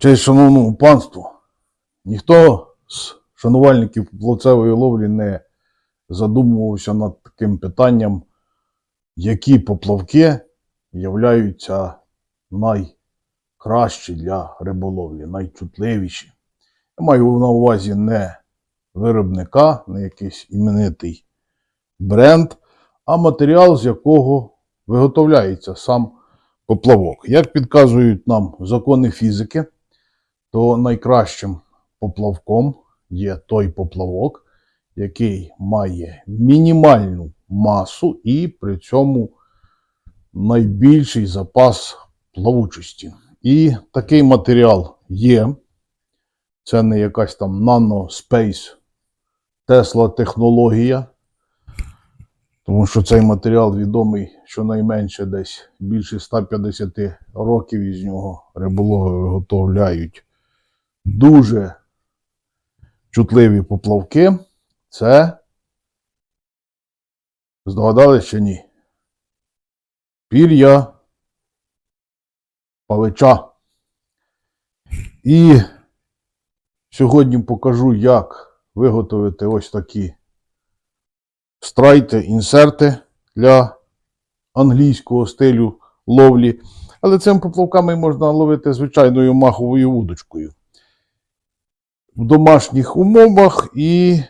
Честь шановному панству, ніхто з шанувальників поплавцевої ловлі не задумувався над таким питанням, які поплавки являються найкращі для риболовлі, найчутливіші. Я маю на увазі не виробника, не якийсь іменитий бренд, а матеріал, з якого виготовляється сам поплавок. Як підказують нам закони фізики, то найкращим поплавком є той поплавок, який має мінімальну масу і при цьому найбільший запас плавучості. І такий матеріал є. Це не якась там наноспейс Тесла технологія. Тому що цей матеріал відомий щонайменше десь більше 150 років із нього риболови виготовляють дуже чутливі поплавки. Це здогадались чи ні? Пір'я павича. І сьогодні покажу, як виготовити ось такі страйти, інсерти для англійського стилю ловлі. Але цим поплавками можна ловити звичайною маховою вудочкою. В домашніх умовах і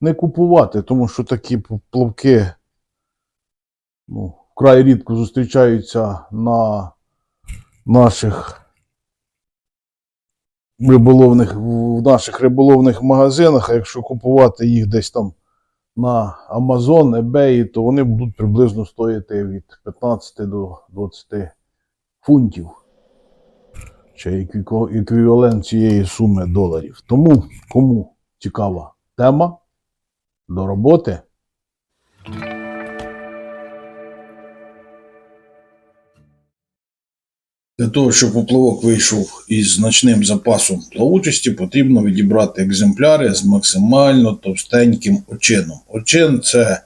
не купувати, тому що такі поплавки ну, вкрай рідко зустрічаються на наших риболовних, в наших риболовних магазинах, а якщо купувати їх десь там на Amazon, eBay, то вони будуть приблизно стоїти від 15 до 20 фунтів. Чи еквівалент цієї суми доларів. Тому, кому цікава тема, до роботи. Для того, щоб поплавок вийшов із значним запасом плавучості, потрібно відібрати екземпляри з максимально товстеньким очином. Очин це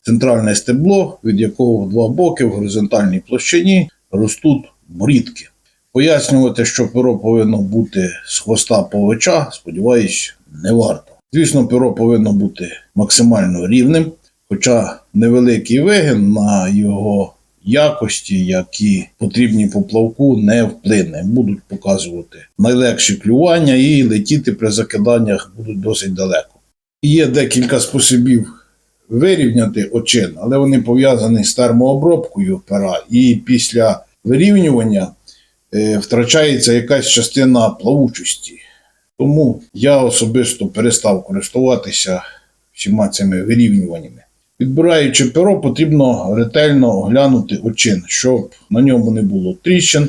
центральне стебло, від якого в два боки в горизонтальній площині ростуть борідки. Пояснювати, що перо повинно бути з хвоста повича, сподіваюсь, не варто. Звісно, перо повинно бути максимально рівним, хоча невеликий вигин на його якості, які потрібні поплавку, не вплине. Будуть показувати найлегші клювання і летіти при закиданнях будуть досить далеко. Є декілька способів вирівняти очин, але вони пов'язані з термообробкою пера, і після вирівнювання втрачається якась частина плавучості. Тому я особисто перестав користуватися всіма цими вирівнюваннями. Підбираючи перо, потрібно ретельно оглянути очин, щоб на ньому не було тріщин,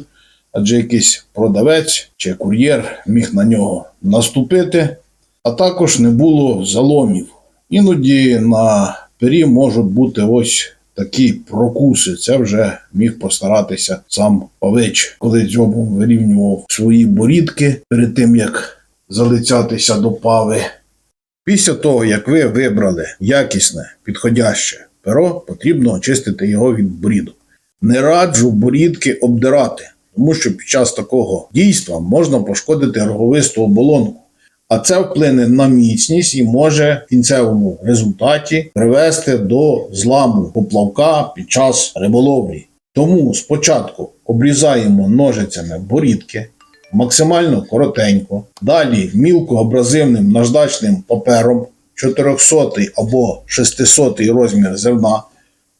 адже якийсь продавець чи кур'єр міг на нього наступити, а також не було заломів. Іноді на пері можуть бути ось такі прокуси. Це вже міг постаратися сам павич, коли дзьобом вирівнював свої борідки перед тим, як залицятися до пави. Після того, як ви вибрали якісне, підходяще перо, потрібно очистити його від борідок. Не раджу борідки обдирати, тому що під час такого дійства можна пошкодити роговисту оболонку. А це вплине на міцність і може в кінцевому результаті привести до зламу поплавка під час риболовлі. Тому спочатку обрізаємо ножицями борідки, максимально коротенько. Далі мілкоабразивним наждачним папером 400 або 600 розмір зерна.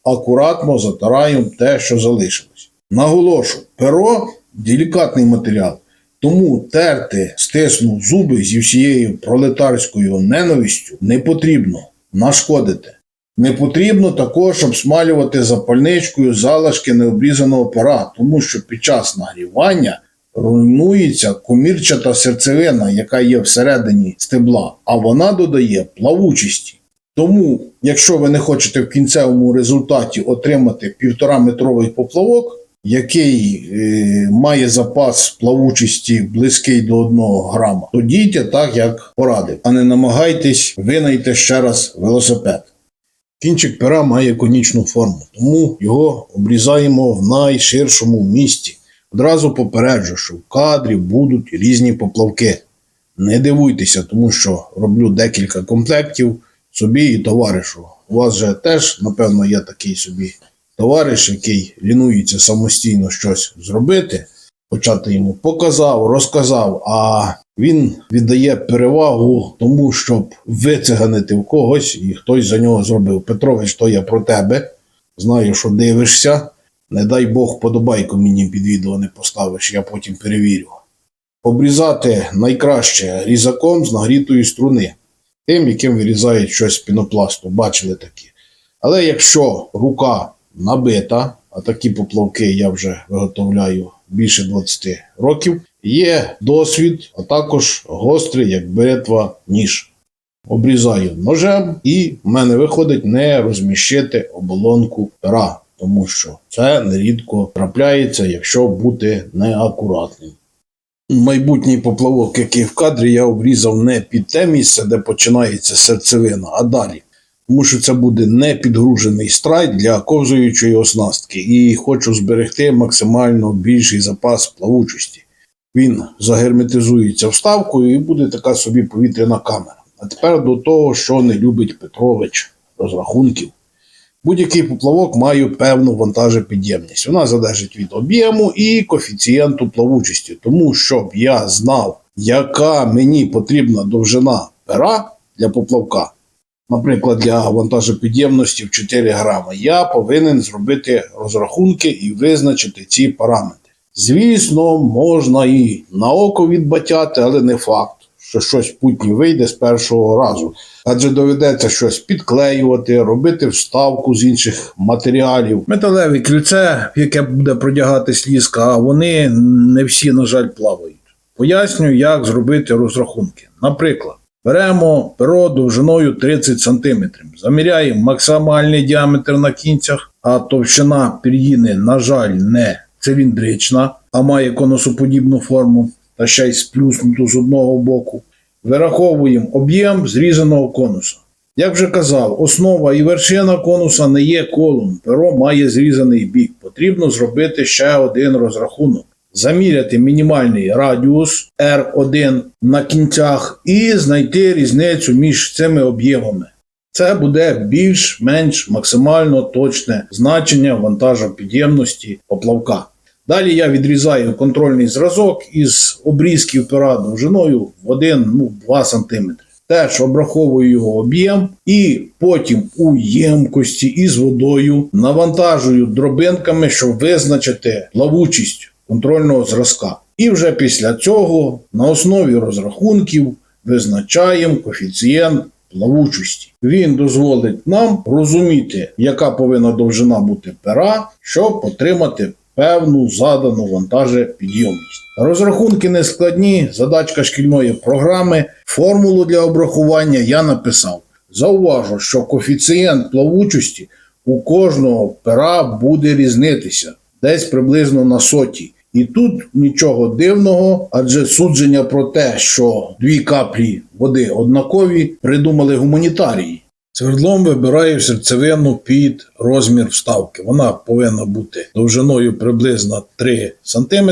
Акуратно затираємо те, що залишилось. Наголошу, перо делікатний матеріал, тому терти стиснув зуби зі всією пролетарською ненавистю не потрібно нашкодити. Не потрібно також обсмалювати запальничкою залишки необрізаного пера, тому що під час нагрівання руйнується комірчата серцевина, яка є всередині стебла, а вона додає плавучості. Тому, якщо ви не хочете в кінцевому результаті отримати півтораметровий поплавок, який е, має запас плавучості близький до 1 грама, то дійте так, як порадив, а не намагайтесь винайти ще раз велосипед. Кінчик пера має конічну форму, тому його обрізаємо в найширшому місці. Одразу попереджу, що в кадрі будуть різні поплавки. Не дивуйтеся, тому що роблю декілька комплектів собі і товаришу. У вас же теж, напевно, є такий собі товариш, який лінується самостійно щось зробити. Хоча ти йому показав, розказав, а він віддає перевагу тому, щоб вициганити в когось, і хтось за нього зробив. Петрович, то я про тебе. Знаю, що дивишся. Не дай Бог подобайку мені під відео не поставиш, я потім перевірю. Обрізати найкраще різаком з нагрітої струни, тим, яким вирізають щось пінопласту, бачили такі. Але якщо рука набита, а такі поплавки я вже виготовляю більше 20 років, є досвід, а також гострий, як бритва, ніж. Обрізаю ножем, і в мене виходить не розміщити оболонку пера, тому що це нерідко трапляється, якщо бути неакуратним. Майбутній поплавок, який в кадрі, я обрізав не під те місце, де починається серцевина, а далі. Тому що це буде не підгружений страйт для ковзуючої оснастки, і хочу зберегти максимально більший запас плавучості. Він загерметизується вставкою і буде така собі повітряна камера. А тепер до того, що не любить Петрович розрахунків. Будь-який поплавок має певну вантажопідємність. Вона залежить від об'єму і коефіцієнту плавучості. Тому щоб я знав, яка мені потрібна довжина пера для поплавка, наприклад, для вантажопідємності в 4 грами, я повинен зробити розрахунки і визначити ці параметри. Звісно, можна і на око відбатяти, але не факт, що щось путнє вийде з першого разу. Адже доведеться щось підклеювати, робити вставку з інших матеріалів. Металеве кільце, яке буде продягатись ліска, а вони не всі, на жаль, плавають. Пояснюю, як зробити розрахунки. Наприклад, беремо перо довжиною 30 см, заміряємо максимальний діаметр на кінцях, а товщина пір'їни, на жаль, не циліндрична, а має конусоподібну форму та ще й сплюснуту з одного боку. Вираховуємо об'єм зрізаного конуса. Як вже казав, основа і вершина конуса не є колом, перо має зрізаний бік. Потрібно зробити ще один розрахунок. Заміряти мінімальний радіус R1 на кінцях і знайти різницю між цими об'ємами. Це буде більш-менш максимально точне значення вантажопідємності поплавка. Далі я відрізаю контрольний зразок із обрізків пера довжиною в 1-2 см. Теж обраховую його об'єм і потім у ємкості із водою навантажую дробинками, щоб визначити плавучість контрольного зразка. І вже після цього на основі розрахунків визначаємо коефіцієнт плавучості. Він дозволить нам розуміти, яка повинна довжина бути пера, щоб отримати певну задану вантажопідйомність. Розрахунки не складні, задачка шкільної програми, формулу для обрахування я написав. Зауважу, що коефіцієнт плавучості у кожного пера буде різнитися десь приблизно на соті. І тут нічого дивного, адже судження про те, що дві каплі води однакові, придумали гуманітарії. Свердлом вибираю серцевину під розмір вставки. Вона повинна бути довжиною приблизно 3 см.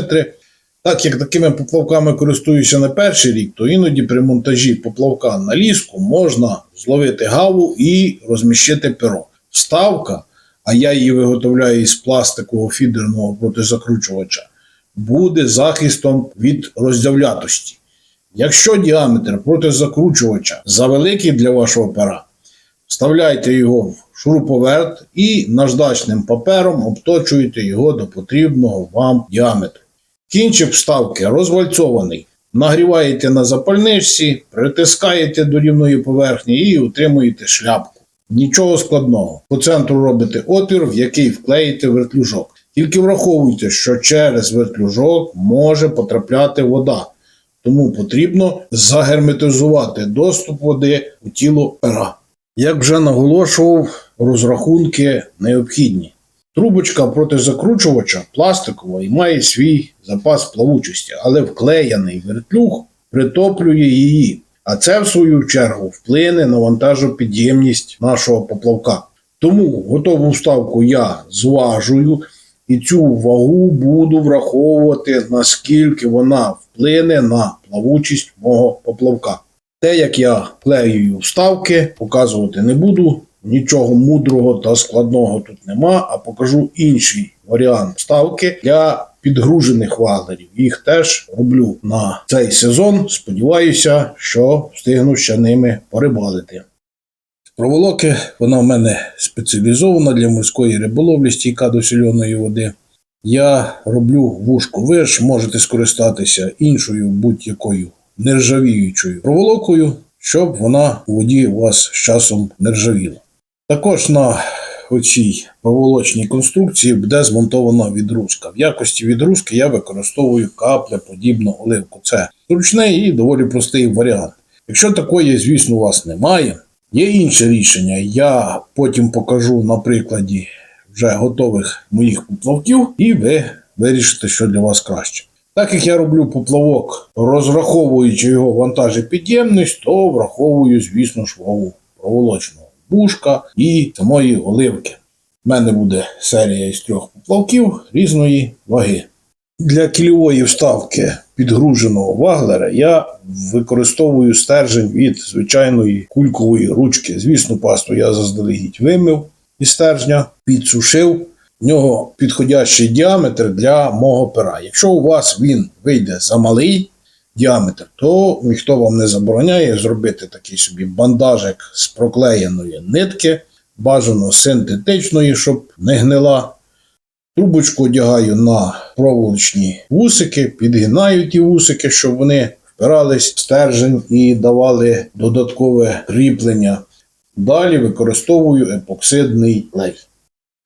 Так як такими поплавками користуюся на перший рік, то іноді при монтажі поплавка на ліску можна зловити гаву і розміщити перо. Вставка, а я її виготовляю із пластикового фідерного протизакручувача, буде захистом від роздявлятості. Якщо діаметр протизакручувача завеликий для вашого пера, Вставляйте його в шуруповерт і наждачним папером обточуєте його до потрібного вам діаметру. Кінчик вставки розвальцований. Нагріваєте на запальничці, притискаєте до рівної поверхні і утримуєте шляпку. Нічого складного. По центру робите отвір, в який вклеїте вертлюжок. Тільки враховуйте, що через вертлюжок може потрапляти вода, тому потрібно загерметизувати доступ води у тіло пера. Як вже наголошував, розрахунки необхідні. Трубочка протизакручувача пластикова і має свій запас плавучості, але вклеєний вертлюг притоплює її. А це, в свою чергу, вплине на вантажопідємність нашого поплавка. Тому готову вставку я зважую І цю вагу буду враховувати, наскільки вона вплине на плавучість мого поплавка. Те, як я клею вставки, показувати не буду. Нічого мудрого та складного тут нема, а покажу інший варіант вставки для підгружених ваглерів. Їх теж роблю на цей сезон. Сподіваюся, що встигну ще ними порибалити. Проволоки, вона в мене спеціалізована для морської риболовлі, стійка до сільоної води. Я роблю вушку. Ви ж можете скористатися іншою будь-якою нержавіючою проволокою, щоб вона у воді у вас з часом не ржавіла. Також на оцій проволочній конструкції буде змонтована відрузка. В якості відрузки я використовую каплеподібну оливку. Це зручний і доволі простий варіант. Якщо такої, звісно, у вас немає, є інше рішення. Я потім покажу на прикладі вже готових моїх поплавків, і ви вирішите, що для вас краще. Так як я роблю поплавок, розраховуючи його вантажопідємність, то враховую, звісно вагу проволочного бушка і самої оливки. У мене буде серія із трьох поплавків різної ваги. Для кільової вставки підгруженого ваглера я використовую стержень від звичайної кулькової ручки. Звісно, пасту я заздалегідь вимив із стержня, підсушив. В нього підходящий діаметр для мого пера. Якщо у вас він вийде за малий діаметр, то ніхто вам не забороняє зробити такий собі бандажик з проклеєної нитки, бажано синтетичної, щоб не гнила. Трубочку одягаю на проволочні вусики, підгинаю ті вусики, щоб вони впирались в стержень і давали додаткове кріплення. Далі використовую епоксидний клей.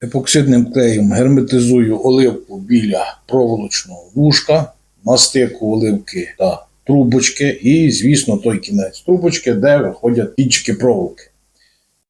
Епоксидним клеєм герметизую оливку біля проволочного вушка, мастику оливки та трубочки, і, звісно, той кінець трубочки, де виходять кінчики проволоки.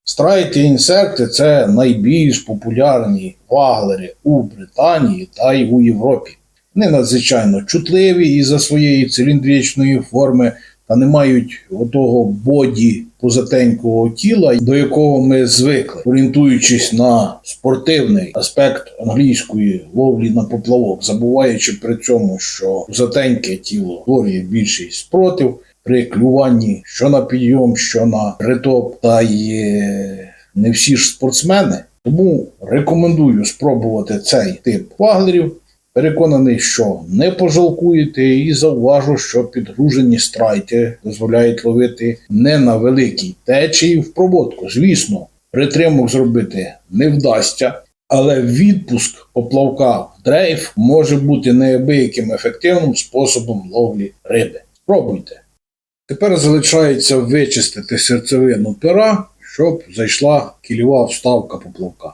Страйти інсекти це найбільш популярні ваглери у Британії та й у Європі. Вони надзвичайно чутливі із-за своєї циліндричної форми та не мають отого боді позатенького тіла, до якого ми звикли, орієнтуючись на спортивний аспект англійської ловлі на поплавок, забуваючи при цьому, що позатеньке тіло створює більший спротив при клюванні що на підйом, що на притоп, та й не всі ж спортсмени. Тому рекомендую спробувати цей тип ваглерів. Переконаний, що не пожалкуєте, і зауважу, що підгружені страйти дозволяють ловити не на великій течії в проводку. Звісно, притримок зробити не вдасться, але відпуск поплавка в дрейф може бути неабияким ефективним способом ловлі риби. Спробуйте. Тепер залишається вичистити серцевину пера, щоб зайшла кільова вставка поплавка.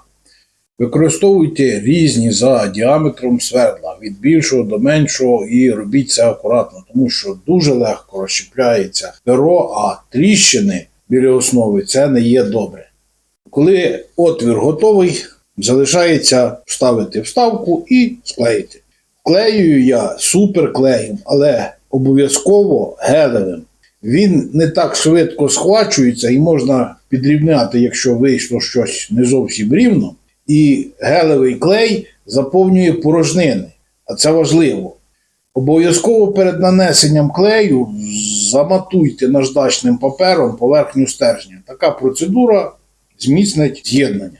Використовуйте різні за діаметром свердла від більшого до меншого і робіть це акуратно, тому що дуже легко розщепляється перо, а тріщини біля основи це не є добре. Коли отвір готовий, залишається вставити вставку і склеїти. Клею я суперклеєм, але обов'язково гелевим. Він не так швидко схвачується і можна підрівняти, якщо вийшло щось не зовсім рівно. І гелевий клей заповнює порожнини, а це важливо. Обов'язково перед нанесенням клею заматуйте наждачним папером поверхню стержня. Така процедура зміцнить з'єднання.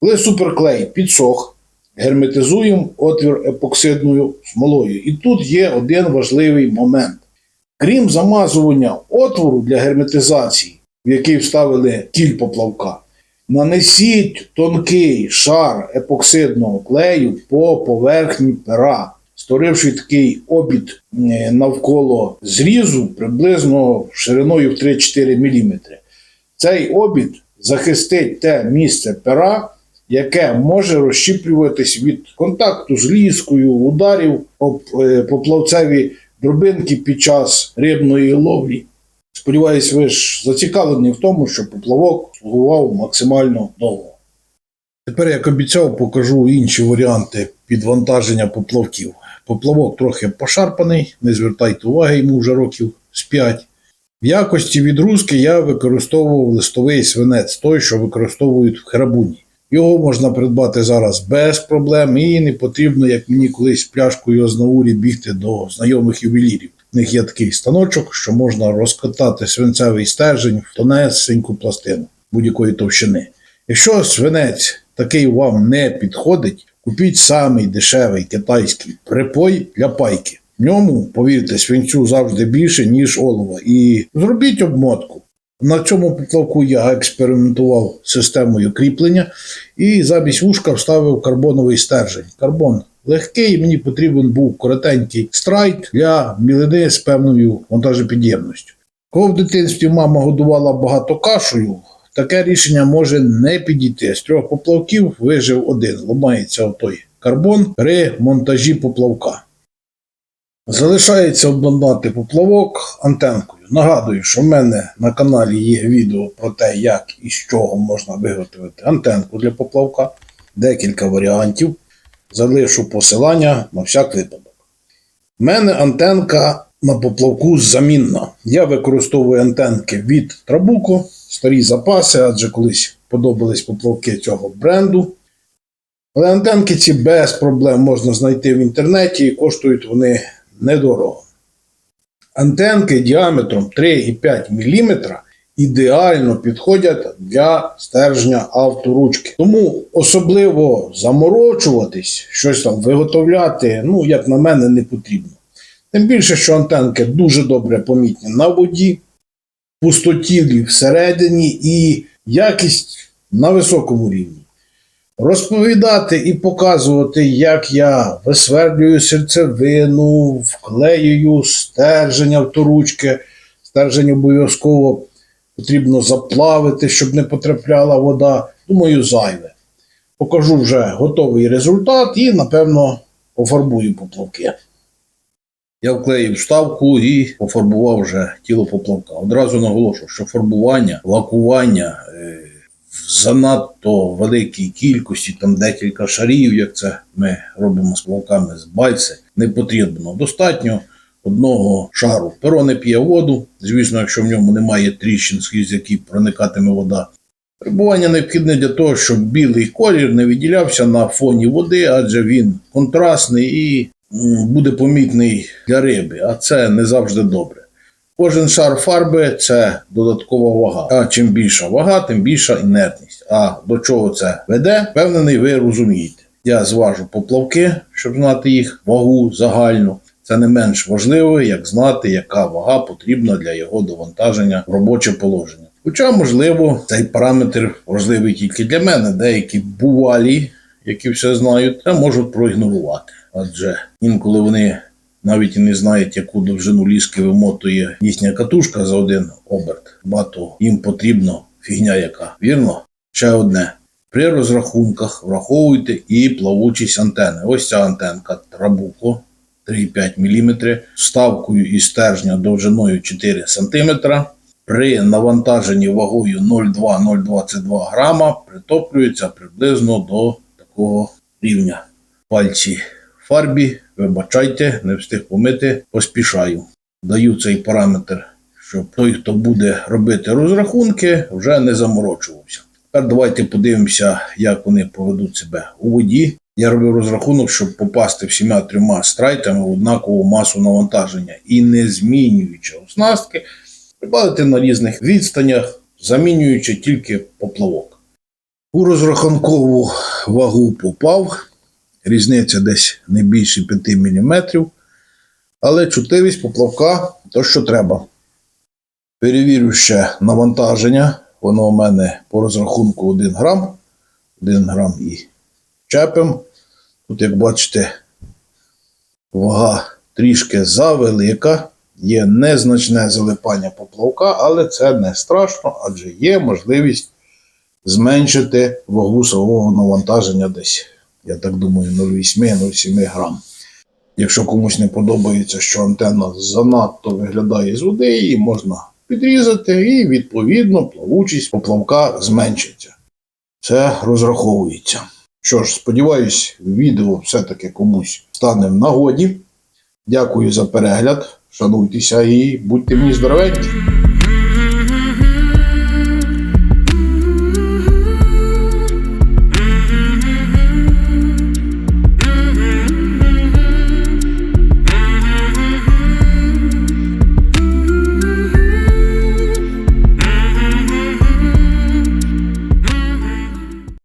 Коли суперклей підсох, герметизуємо отвір епоксидною смолою. І тут є один важливий момент. Крім замазування отвору для герметизації, в який вставили кіль поплавка, нанесіть тонкий шар епоксидного клею по поверхні пера, створивши такий обід е, навколо зрізу приблизно шириною в 3-4 мм. Цей обід захистить те місце пера, яке може розщіплюватись від контакту з ліскою, ударів об е, поплавцеві дробинки під час рибної ловлі. Сподіваюсь, ви ж зацікавлені в тому, щоб поплавок слугував максимально довго. Тепер, як обіцяв, покажу інші варіанти підвантаження поплавків. Поплавок трохи пошарпаний, не звертайте уваги, йому вже років з 5. В якості відрузки я використовував листовий свинець, той, що використовують в храбуні. Його можна придбати зараз без проблем, і не потрібно, як мені колись пляшкою Ознавурі бігти до знайомих ювелірів. У них є такий станочок, що можна розкатати свинцевий стержень в тонесеньку пластину будь-якої товщини. Якщо свинець такий вам не підходить, купіть самий дешевий китайський припой для пайки. В ньому, повірте, свинцю завжди більше, ніж олова. І зробіть обмотку. На цьому поплавку я експериментував системою кріплення і замість вушка вставив карбоновий стержень. Карбон легкий, мені потрібен був коротенький страйк для мілини з певною вантажопідємністю. Коли в дитинстві мама годувала багато кашею, таке рішення може не підійти. З трьох поплавків вижив один. Ламається той карбон при монтажі поплавка. Залишається обладнати поплавок антенкою. Нагадую, що в мене на каналі є відео про те, як і з чого можна виготовити антенку для поплавка. Декілька варіантів. Залишу посилання на всяк випадок. У мене антенка на поплавку замінна. Я використовую антенки від Trabuco, старі запаси, адже колись подобались поплавки цього бренду. Але антенки ці без проблем можна знайти в інтернеті і коштують вони недорого. Антенки діаметром 3,5 мм ідеально підходять для стержня авторучки. Тому особливо заморочуватись, щось там виготовляти, ну, як на мене, не потрібно. Тим більше, що антенки дуже добре помітні на воді, пустотілі всередині і якість на високому рівні. Розповідати і показувати, як я висвердлюю серцевину, вклеюю стержень авторучки. Стержень обов'язково потрібно заплавити, щоб не потрапляла вода. Думаю, зайве. Покажу вже готовий результат і, напевно, пофарбую поплавки. Я вклеїв вставку і пофарбував вже тіло поплавка. Одразу наголошую, що фарбування, лакування е, занадто великій кількості, там декілька шарів, як це ми робимо з плавками з бальци, не потрібно. Достатньо одного шару. Перо не п'є воду. Звісно, якщо в ньому немає тріщин, скрізь які проникатиме вода. Фарбування необхідне для того, щоб білий колір не виділявся на фоні води, адже він контрастний і буде помітний для риби, а це не завжди добре. Кожен шар фарби це додаткова вага. А чим більша вага, тим більша інертність. А до чого це веде, впевнений, ви розумієте. Я зважу поплавки, щоб знати їх вагу загальну. Це не менш важливо, як знати, яка вага потрібна для його довантаження в робоче положення. Хоча, можливо, цей параметр важливий тільки для мене. Деякі бувалі, які все знають, це можуть проігнорувати. Адже інколи вони навіть і не знають, яку довжину ліски вимотує їхня катушка за один оберт. Багато їм потрібно фігня яка. Вірно? Ще одне. При розрахунках враховуйте і плавучість антени. Ось ця антенка Trabuco 3,5 мм, ставкою і стержня довжиною 4 см. При навантаженні вагою 0,2-0,22 грама притоплюється приблизно до такого рівня. Пальці фарбі, вибачайте, не встиг помити, поспішаю. Даю цей параметр, щоб той, хто буде робити розрахунки, вже не заморочувався. Тепер давайте подивимося, як вони поведуть себе у воді. Я робив розрахунок, щоб попасти всіма трьома страйками в однакову масу навантаження і не змінюючи оснастки, прибавити на різних відстанях, замінюючи тільки поплавок. У розрахункову вагу попав, різниця десь не більше 5 мм, але чутливість поплавка то, що треба. Перевірю ще навантаження. Воно у мене по розрахунку 1 грам. 1 грам і чепим. Тут, як бачите, вага трішки завелика. Є незначне залипання поплавка, але це не страшно, адже є можливість зменшити вагу самого навантаження десь, я так думаю, 0,8-0,7 грам. Якщо комусь не подобається, що антенна занадто виглядає з води, її можна підрізати, і відповідно плавучість поплавка зменшиться. Це розраховується. Що ж, сподіваюсь, відео все-таки комусь стане в нагоді. Дякую за перегляд. Шануйтеся і будьте мені здоровенькі.